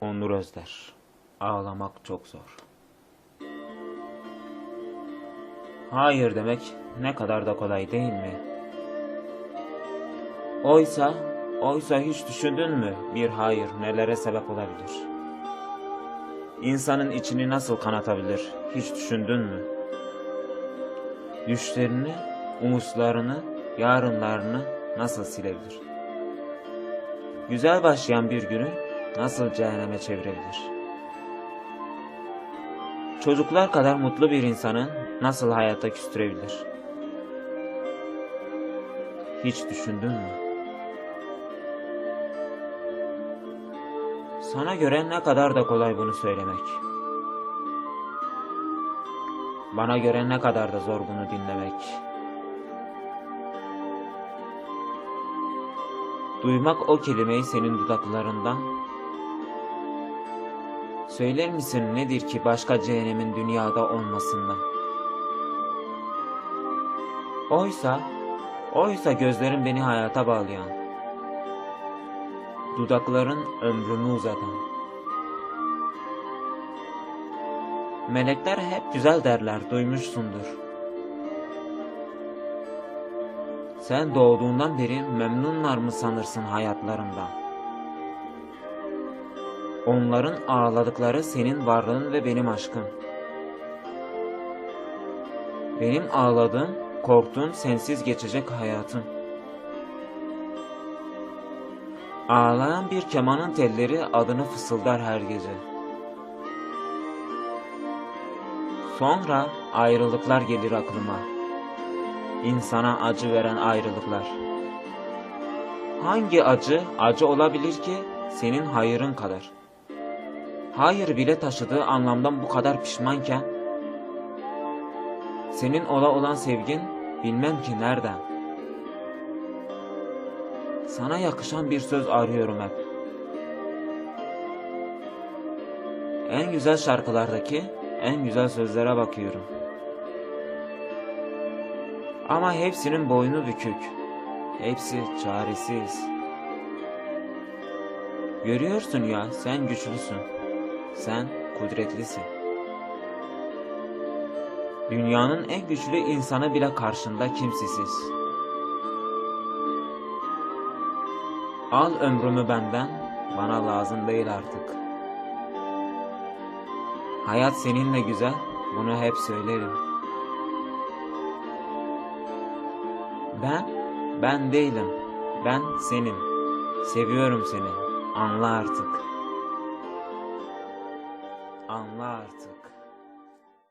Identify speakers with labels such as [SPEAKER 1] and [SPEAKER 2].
[SPEAKER 1] Onur Özder. Ağlamak çok zor. Hayır demek ne kadar da kolay değil mi? Oysa, oysa hiç düşündün mü bir hayır nelere sebep olabilir? İnsanın içini nasıl kanatabilir hiç düşündün mü? Düşlerini, umutlarını, yarınlarını nasıl silebilir? Güzel başlayan bir günü nasıl cehenneme çevirebilir? Çocuklar kadar mutlu bir insanı nasıl hayata küstürebilir? Hiç düşündün mü? Sana göre ne kadar da kolay bunu söylemek. Bana göre ne kadar da zor bunu dinlemek. Duymak o kelimeyi senin dudaklarından. Söyler misin nedir ki başka cehennemin dünyada olmasından? Oysa, oysa gözlerin beni hayata bağlayan, dudakların ömrümü uzatan. Melekler hep güzel derler, duymuşsundur. Sen doğduğundan beri memnunlar mı sanırsın hayatlarından? Onların ağladıkları senin varlığın ve benim aşkım. Benim ağladığım, korktuğum sensiz geçecek hayatım. Ağlayan bir kemanın telleri adını fısıldar her gece. Sonra ayrılıklar gelir aklıma. İnsana acı veren ayrılıklar. Hangi acı acı olabilir ki senin hayırın kadar? Hayır bile taşıdığı anlamdan bu kadar pişmanken senin ola olan sevgin bilmem ki nereden. Sana yakışan bir söz arıyorum hep. En güzel şarkılardaki en güzel sözlere bakıyorum. Ama hepsinin boynu bükük. Hepsi çaresiz. Görüyorsun ya sen güçlüsün. Sen kudretlisin. Dünyanın en güçlü insanı bile karşında kimsesiz. Al ömrümü benden, bana lazım değil artık. Hayat seninle güzel, bunu hep söylerim. Ben, ben değilim. Ben senin. Seviyorum seni. Anla artık. Anla artık.